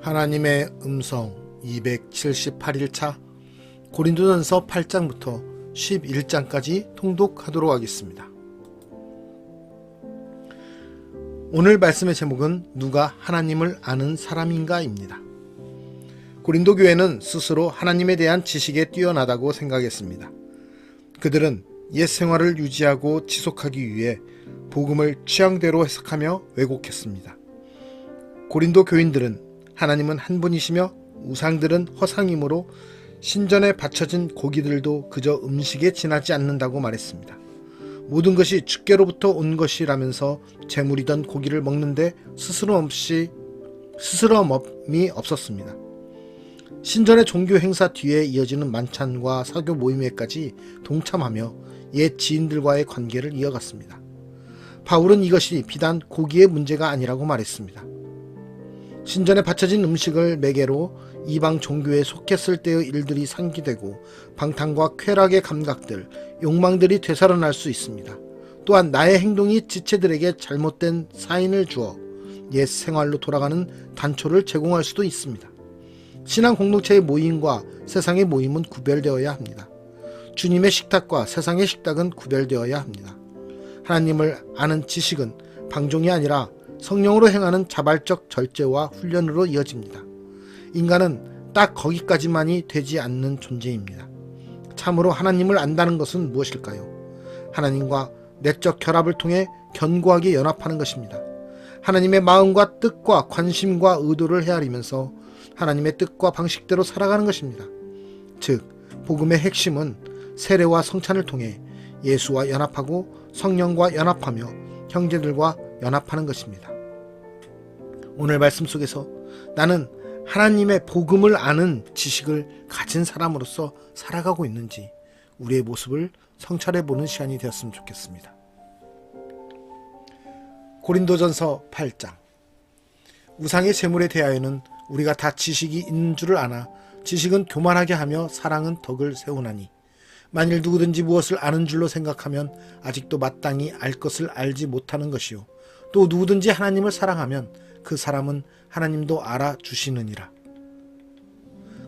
하나님의 음성 278일차 고린도전서 8장부터 11장까지 통독하도록 하겠습니다. 오늘 말씀의 제목은 누가 하나님을 아는 사람인가입니다. 고린도 교회는 스스로 하나님에 대한 지식에 뛰어나다고 생각했습니다. 그들은 옛 생활을 유지하고 지속하기 위해 복음을 취향대로 해석하며 왜곡했습니다. 고린도 교인들은 하나님은 한 분이시며 우상들은 허상이므로 신전에 바쳐진 고기들도 그저 음식에 지나지 않는다고 말했습니다. 모든 것이 주께로부터 온 것이라면서 재물이던 고기를 먹는데 스스럼 없이 스스럼이 없었습니다. 신전의 종교 행사 뒤에 이어지는 만찬과 사교 모임에까지 동참하며 옛 지인들과의 관계를 이어갔습니다. 바울은 이것이 비단 고기의 문제가 아니라고 말했습니다. 신전에 바쳐진 음식을 매개로 이방 종교에 속했을 때의 일들이 상기되고 방탕과 쾌락의 감각들, 욕망들이 되살아날 수 있습니다. 또한 나의 행동이 지체들에게 잘못된 사인을 주어 옛 생활로 돌아가는 단초를 제공할 수도 있습니다. 신앙 공동체의 모임과 세상의 모임은 구별되어야 합니다. 주님의 식탁과 세상의 식탁은 구별되어야 합니다. 하나님을 아는 지식은 방종이 아니라 성령으로 행하는 자발적 절제와 훈련으로 이어집니다. 인간은 딱 거기까지만이 되지 않는 존재입니다. 참으로 하나님을 안다는 것은 무엇일까요? 하나님과 내적 결합을 통해 견고하게 연합하는 것입니다. 하나님의 마음과 뜻과 관심과 의도를 헤아리면서 하나님의 뜻과 방식대로 살아가는 것입니다. 즉, 복음의 핵심은 세례와 성찬을 통해 예수와 연합하고 성령과 연합하며 형제들과 연합하는 것입니다. 오늘 말씀 속에서 나는 하나님의 복음을 아는 지식을 가진 사람으로서 살아가고 있는지 우리의 모습을 성찰해 보는 시간이 되었으면 좋겠습니다. 고린도전서 8장 우상의 재물에 대하여는 우리가 다 지식이 있는 줄을 아나 지식은 교만하게 하며 사랑은 덕을 세우나니 만일 누구든지 무엇을 아는 줄로 생각하면 아직도 마땅히 알 것을 알지 못하는 것이요 또 누구든지 하나님을 사랑하면 그 사람은 하나님도 알아주시느니라.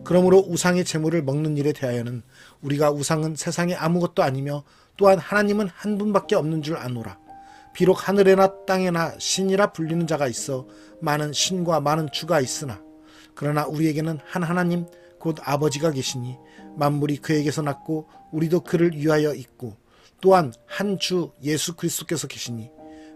그러므로 우상의 재물을 먹는 일에 대하여는 우리가 우상은 세상에 아무것도 아니며 또한 하나님은 한 분밖에 없는 줄 아노라. 비록 하늘에나 땅에나 신이라 불리는 자가 있어 많은 신과 많은 주가 있으나 그러나 우리에게는 한 하나님 곧 아버지가 계시니 만물이 그에게서 났고 우리도 그를 위하여 있고 또한 한 주 예수 그리스도께서 계시니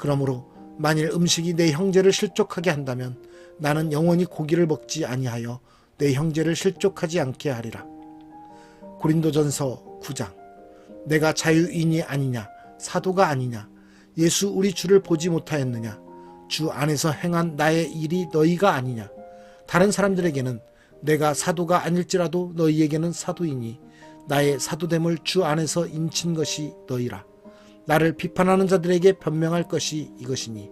그러므로 만일 음식이 내 형제를 실족하게 한다면 나는 영원히 고기를 먹지 아니하여 내 형제를 실족하지 않게 하리라. 고린도전서 9장. 내가 자유인이 아니냐 사도가 아니냐 예수 우리 주를 보지 못하였느냐 주 안에서 행한 나의 일이 너희가 아니냐. 다른 사람들에게는 내가 사도가 아닐지라도 너희에게는 사도이니 나의 사도됨을 주 안에서 인친 것이 너희라 나를 비판하는 자들에게 변명할 것이 이것이니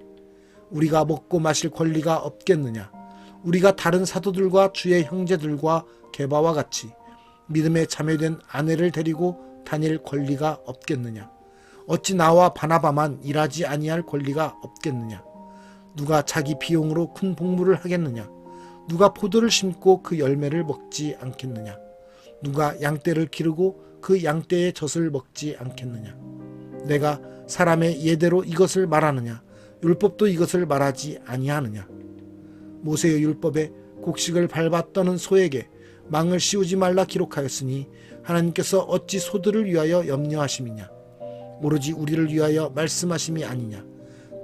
우리가 먹고 마실 권리가 없겠느냐? 우리가 다른 사도들과 주의 형제들과 개바와 같이 믿음에 자매된 아내를 데리고 다닐 권리가 없겠느냐? 어찌 나와 바나바만 일하지 아니할 권리가 없겠느냐? 누가 자기 비용으로 큰 복무를 하겠느냐? 누가 포도를 심고 그 열매를 먹지 않겠느냐? 누가 양떼를 기르고 그 양떼의 젖을 먹지 않겠느냐 내가 사람의 예대로 이것을 말하느냐? 율법도 이것을 말하지 아니하느냐? 모세의 율법에 곧 곡식을 밟아 떠는 소에게 망을 씌우지 말라 기록하였으니 하나님께서 어찌 소들을 위하여 염려하심이냐? 오로지 우리를 위하여 말씀하심이 아니냐?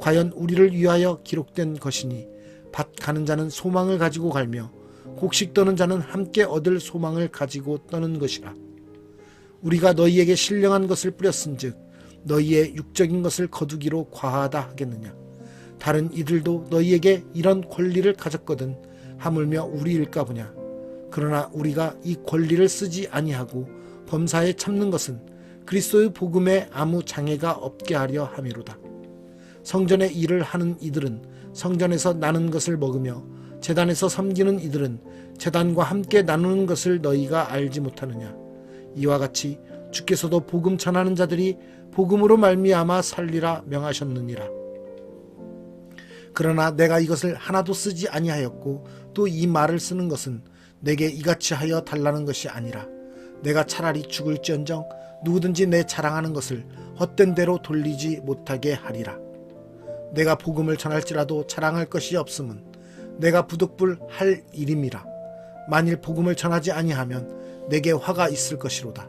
과연 우리를 위하여 기록된 것이니? 밭 가는 자는 소망을 가지고 갈며 곡식 떠는 자는 함께 얻을 소망을 가지고 떠는 것이라. 우리가 너희에게 신령한 것을 뿌렸은즉 너희의 육적인 것을 거두기로 과하다 하겠느냐? 다른 이들도 너희에게 이런 권리를 가졌거든 하물며 우리일까 보냐? 그러나 우리가 이 권리를 쓰지 아니하고 범사에 참는 것은 그리스도의 복음에 아무 장애가 없게 하려 함이로다. 성전의 일을 하는 이들은 성전에서 나는 것을 먹으며 재단에서 섬기는 이들은 재단과 함께 나누는 것을 너희가 알지 못하느냐? 이와 같이 주께서도 복음 전하는 자들이 복음으로 말미암아 살리라 명하셨느니라. 그러나 내가 이것을 하나도 쓰지 아니하였고 또 이 말을 쓰는 것은 내게 이같이 하여 달라는 것이 아니라 내가 차라리 죽을지언정 누구든지 내 자랑하는 것을 헛된 대로 돌리지 못하게 하리라. 내가 복음을 전할지라도 자랑할 것이 없음은 내가 부득불 할 일임이라. 만일 복음을 전하지 아니하면 내게 화가 있을 것이로다.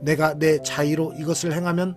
내가 내 자의로 이것을 행하면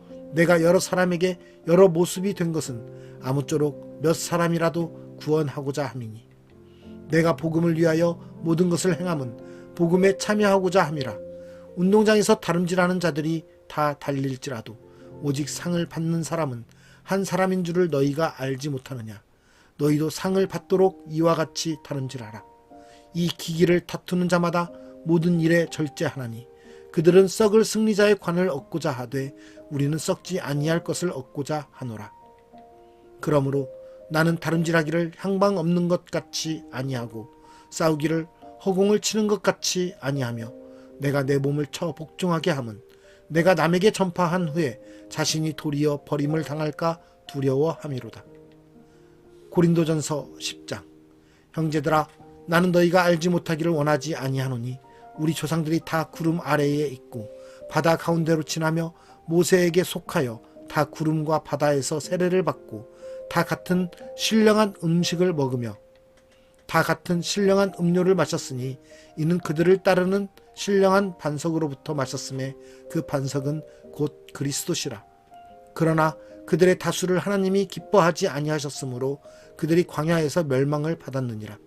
내가 여러 사람에게 여러 모습이 된 것은 아무쪼록 몇 사람이라도 구원하고자 함이니. 내가 복음을 위하여 모든 것을 행함은 복음에 참여하고자 함이라. 운동장에서 다름질하는 자들이 다 달릴지라도 오직 상을 받는 사람은 한 사람인 줄을 너희가 알지 못하느냐. 너희도 상을 받도록 이와 같이 다름질하라. 이 기기를 다투는 자마다 모든 일에 절제하나니 그들은 썩을 승리자의 관을 얻고자 하되 우리는 썩지 아니할 것을 얻고자 하노라 그러므로 나는 다름질하기를 향방 없는 것 같이 아니하고 싸우기를 허공을 치는 것 같이 아니하며 내가 내 몸을 쳐 복종하게 함은 내가 남에게 전파한 후에 자신이 도리어 버림을 당할까 두려워함이로다. 고린도전서 10장 형제들아 나는 너희가 알지 못하기를 원하지 아니하노니 우리 조상들이 다 구름 아래에 있고 바다 가운데로 지나며 모세에게 속하여 다 구름과 바다에서 세례를 받고 다 같은 신령한 음식을 먹으며 다 같은 신령한 음료를 마셨으니 이는 그들을 따르는 신령한 반석으로부터 마셨음에 그 반석은 곧 그리스도시라. 그러나 그들의 다수를 하나님이 기뻐하지 아니하셨으므로 그들이 광야에서 멸망을 받았느니라.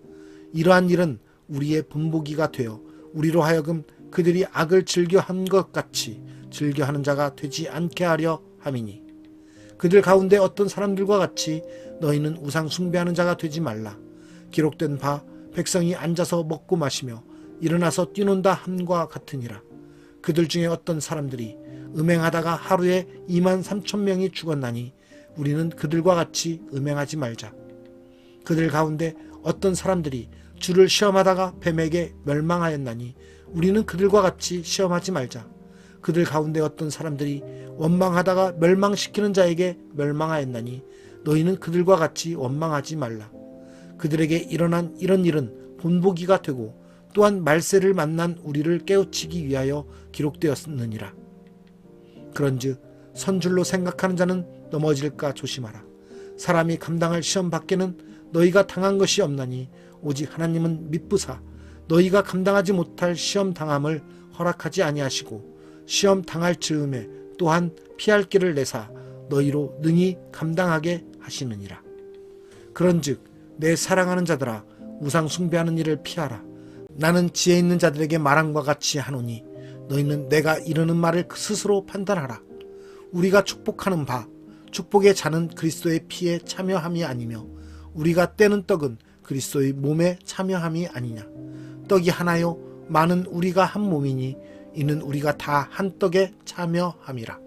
이러한 일은 우리의 본보기가 되어 우리로 하여금 그들이 악을 즐겨한 것 같이 즐겨하는 자가 되지 않게 하려 함이니 그들 가운데 어떤 사람들과 같이 너희는 우상 숭배하는 자가 되지 말라. 기록된 바 백성이 앉아서 먹고 마시며 일어나서 뛰논다 함과 같으니라. 그들 중에 어떤 사람들이 음행하다가 하루에 2만 3천 명이 죽었나니 우리는 그들과 같이 음행하지 말자. 그들 가운데 어떤 사람들이 주를 시험하다가 뱀에게 멸망하였나니 우리는 그들과 같이 시험하지 말자. 그들 가운데 어떤 사람들이 원망하다가 멸망시키는 자에게 멸망하였나니 너희는 그들과 같이 원망하지 말라. 그들에게 일어난 이런 일은 본보기가 되고 또한 말세를 만난 우리를 깨우치기 위하여 기록되었느니라. 그런즉 선줄로 생각하는 자는 넘어질까 조심하라. 사람이 감당할 시험 밖에는 너희가 당한 것이 없나니 오직 하나님은 미쁘사 너희가 감당하지 못할 시험 당함을 허락하지 아니하시고 시험 당할 즈음에 또한 피할 길을 내사 너희로 능히 감당하게 하시느니라. 그런즉 내 사랑하는 자들아 우상 숭배하는 일을 피하라. 나는 지혜 있는 자들에게 말함과 같이 하노니 너희는 내가 이르는 말을 스스로 판단하라. 우리가 축복하는 바 축복의 자는 그리스도의 피에 참여함이 아니며 우리가 떼는 떡은 그리스도의 몸에 참여함이 아니냐. 떡이 하나요 많은 우리가 한 몸이니 이는 우리가 다 한 떡에 참여함이라.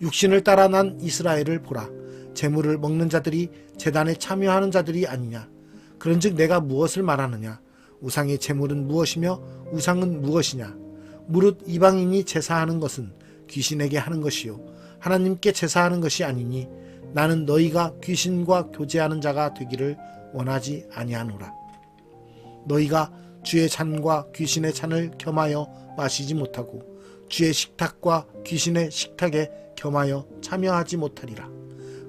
육신을 따라 난 이스라엘을 보라. 재물을 먹는 자들이 재단에 참여하는 자들이 아니냐. 그런즉 내가 무엇을 말하느냐. 우상의 재물은 무엇이며 우상은 무엇이냐. 무릇 이방인이 제사하는 것은 귀신에게 하는 것이요 하나님께 제사하는 것이 아니니 나는 너희가 귀신과 교제하는 자가 되기를 원하지 아니하노라. 너희가 주의 잔과 귀신의 잔을 겸하여 마시지 못하고 주의 식탁과 귀신의 식탁에 겸하여 참여하지 못하리라.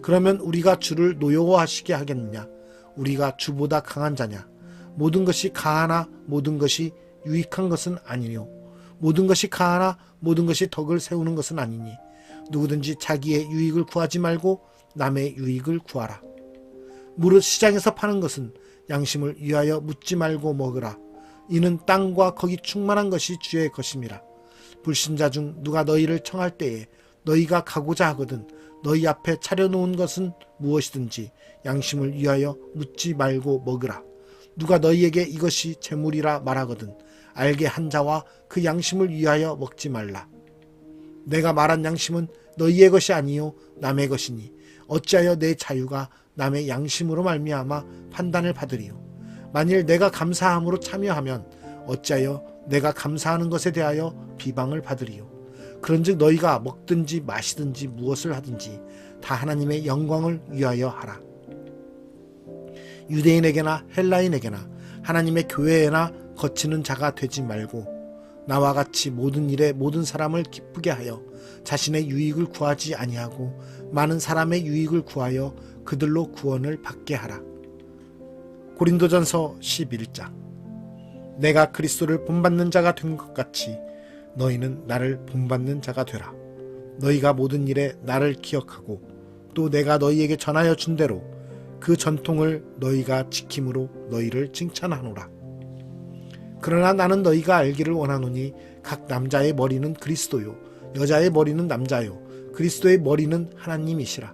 그러면 우리가 주를 노여워하시게 하겠느냐? 우리가 주보다 강한 자냐? 모든 것이 가하나 모든 것이 유익한 것은 아니요. 모든 것이 가하나 모든 것이 덕을 세우는 것은 아니니 누구든지 자기의 유익을 구하지 말고 남의 유익을 구하라. 무릇 시장에서 파는 것은 양심을 위하여 묻지 말고 먹으라. 이는 땅과 거기 충만한 것이 주의 것임이라. 불신자 중 누가 너희를 청할 때에 너희가 가고자 하거든 너희 앞에 차려놓은 것은 무엇이든지 양심을 위하여 묻지 말고 먹으라. 누가 너희에게 이것이 재물이라 말하거든 알게 한 자와 그 양심을 위하여 먹지 말라. 내가 말한 양심은 너희의 것이 아니요 남의 것이니 어찌하여 내 자유가 남의 양심으로 말미암아 판단을 받으리요. 만일 내가 감사함으로 참여하면 어찌하여 내가 감사하는 것에 대하여 비방을 받으리요. 그런즉 너희가 먹든지 마시든지 무엇을 하든지 다 하나님의 영광을 위하여 하라. 유대인에게나 헬라인에게나 하나님의 교회에나 거치는 자가 되지 말고 나와 같이 모든 일에 모든 사람을 기쁘게 하여 자신의 유익을 구하지 아니하고 많은 사람의 유익을 구하여 그들로 구원을 받게 하라. 고린도전서 11장 내가 그리스도를 본받는 자가 된 것 같이 너희는 나를 본받는 자가 되라. 너희가 모든 일에 나를 기억하고 또 내가 너희에게 전하여 준 대로 그 전통을 너희가 지킴으로 너희를 칭찬하노라. 그러나 나는 너희가 알기를 원하노니 각 남자의 머리는 그리스도요 여자의 머리는 남자요 그리스도의 머리는 하나님이시라.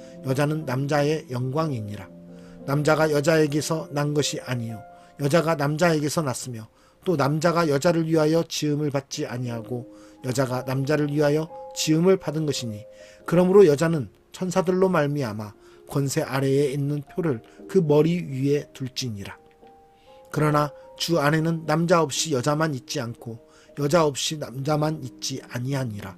여자는 남자의 영광이니라. 남자가 여자에게서 난 것이 아니요 여자가 남자에게서 났으며 또 남자가 여자를 위하여 지음을 받지 아니하고 여자가 남자를 위하여 지음을 받은 것이니 그러므로 여자는 천사들로 말미암아 권세 아래에 있는 표를 그 머리 위에 둘지니라. 그러나 주 안에는 남자 없이 여자만 있지 않고 여자 없이 남자만 있지 아니하니라.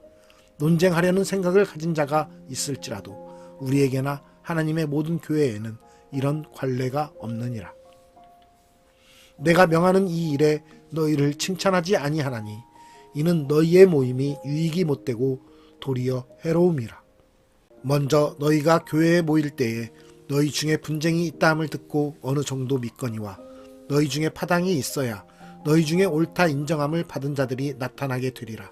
논쟁하려는 생각을 가진 자가 있을지라도 우리에게나 하나님의 모든 교회에는 이런 관례가 없느니라. 내가 명하는 이 일에 너희를 칭찬하지 아니하나니 이는 너희의 모임이 유익이 못되고 도리어 해로움이라. 먼저 너희가 교회에 모일 때에 너희 중에 분쟁이 있다함을 듣고 어느 정도 믿거니와 너희 중에 파당이 있어야 너희 중에 옳다 인정함을 받은 자들이 나타나게 되리라.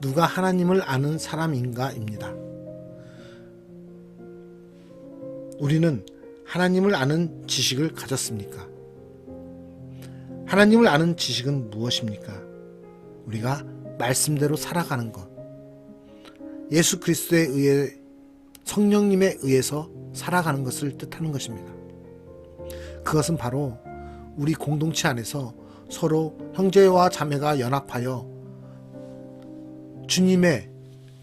누가 하나님을 아는 사람인가입니다. 우리는 하나님을 아는 지식을 가졌습니까? 하나님을 아는 지식은 무엇입니까? 우리가 말씀대로 살아가는 것. 예수 그리스도에 의해 성령님에 의해서 살아가는 것을 뜻하는 것입니다. 그것은 바로 우리 공동체 안에서 서로 형제와 자매가 연합하여 주님의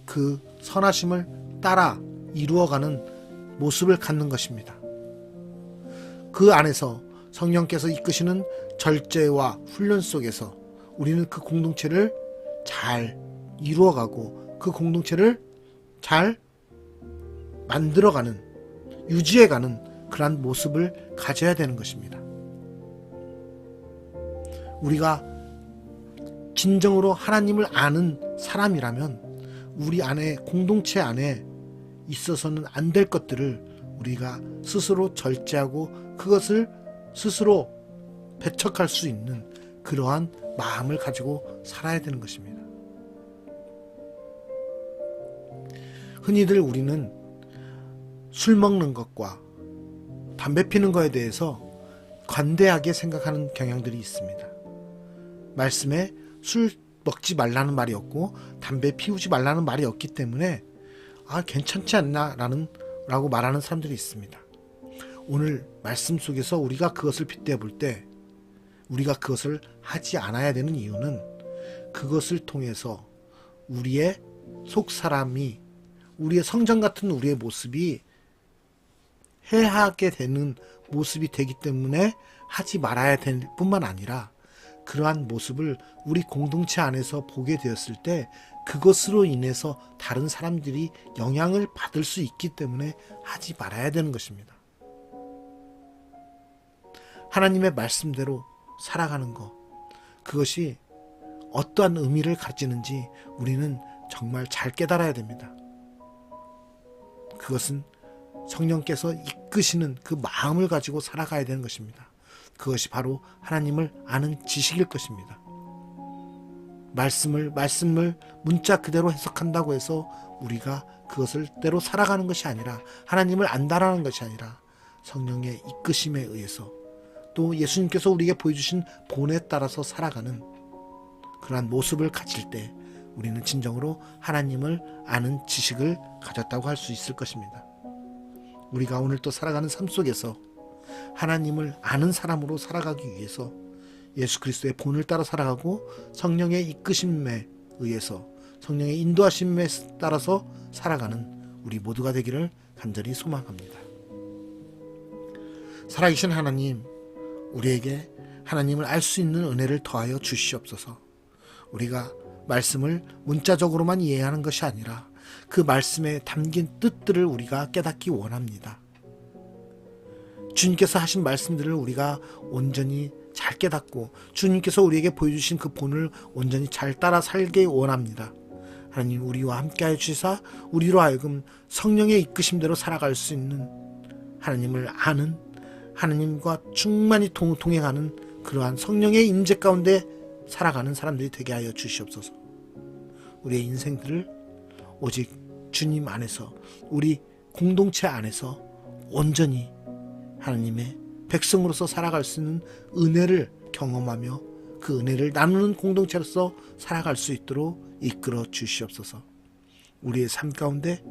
그 선하심을 따라 이루어가는 모습을 갖는 것입니다. 그 안에서 성령께서 이끄시는 절제와 훈련 속에서 우리는 그 공동체를 잘 이루어가고 그 공동체를 잘 만들어가는 유지해가는 그러한 모습을 가져야 되는 것입니다. 우리가 진정으로 하나님을 아는 사람이라면 우리 안에 공동체 안에 있어서는 안 될 것들을 우리가 스스로 절제하고 그것을 스스로 배척할 수 있는 그러한 마음을 가지고 살아야 되는 것입니다. 흔히들 우리는 술 먹는 것과 담배 피는 것에 대해서 관대하게 생각하는 경향들이 있습니다. 말씀에 술 먹지 말라는 말이 없고 담배 피우지 말라는 말이 없기 때문에 아 괜찮지 않나라는 라고 말하는 사람들이 있습니다. 오늘 말씀 속에서 우리가 그것을 빗대어 볼 때 우리가 그것을 하지 않아야 되는 이유는 그것을 통해서 우리의 속 사람이 우리의 성전 같은 우리의 모습이 해하게 되는 모습이 되기 때문에 하지 말아야 될 뿐만 아니라 그러한 모습을 우리 공동체 안에서 보게 되었을 때 그것으로 인해서 다른 사람들이 영향을 받을 수 있기 때문에 하지 말아야 되는 것입니다. 하나님의 말씀대로 살아가는 것, 그것이 어떠한 의미를 가지는지 우리는 정말 잘 깨달아야 됩니다. 그것은 성령께서 이끄시는 그 마음을 가지고 살아가야 되는 것입니다. 그것이 바로 하나님을 아는 지식일 것입니다. 말씀을 말씀을 문자 그대로 해석한다고 해서 우리가 그것을 대로 살아가는 것이 아니라 하나님을 안다라는 것이 아니라 성령의 이끄심에 의해서 또 예수님께서 우리에게 보여주신 본에 따라서 살아가는 그러한 모습을 가질 때 우리는 진정으로 하나님을 아는 지식을 가졌다고 할 수 있을 것입니다. 우리가 오늘 또 살아가는 삶 속에서 하나님을 아는 사람으로 살아가기 위해서 예수 그리스도의 본을 따라 살아가고 성령의 이끄심에 의해서 성령의 인도하심에 따라서 살아가는 우리 모두가 되기를 간절히 소망합니다. 살아계신 하나님, 우리에게 하나님을 알 수 있는 은혜를 더하여 주시옵소서. 우리가 말씀을 문자적으로만 이해하는 것이 아니라 그 말씀에 담긴 뜻들을 우리가 깨닫기 원합니다. 주님께서 하신 말씀들을 우리가 온전히 잘 깨닫고 주님께서 우리에게 보여주신 그 본을 온전히 잘 따라 살게 원합니다. 하나님 우리와 함께하여 주시사 우리로 하여금 성령의 이끄심대로 살아갈 수 있는 하나님을 아는 하나님과 충만히 동, 동행하는 그러한 성령의 임재 가운데 살아가는 사람들이 되게 하여 주시옵소서. 우리의 인생들을 오직 주님 안에서 우리 공동체 안에서 온전히 하나님의 백성으로서 살아갈 수 있는 은혜를 경험하며 그 은혜를 나누는 공동체로서 살아갈 수 있도록 이끌어 주시옵소서. 우리의 삶 가운데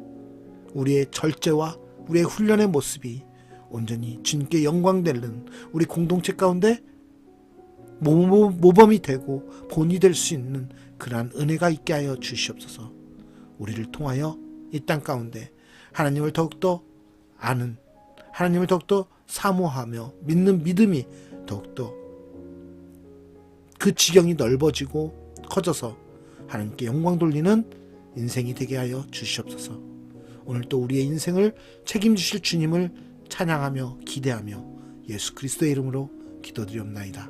우리의 절제와 우리의 훈련의 모습이 온전히 주님께 영광되는 우리 공동체 가운데 모- 모범이 되고 본이 될 수 있는 그러한 은혜가 있게 하여 주시옵소서. 우리를 통하여 이 땅 가운데 하나님을 더욱더 아는 하나님을 더욱더 사모하며 믿는 믿음이 더욱더 그 지경이 넓어지고 커져서 하나님께 영광 돌리는 인생이 되게 하여 주시옵소서. 오늘 또 우리의 인생을 책임지실 주님을 찬양하며 기대하며 예수 그리스도의 이름으로 기도드리옵나이다.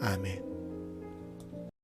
아멘.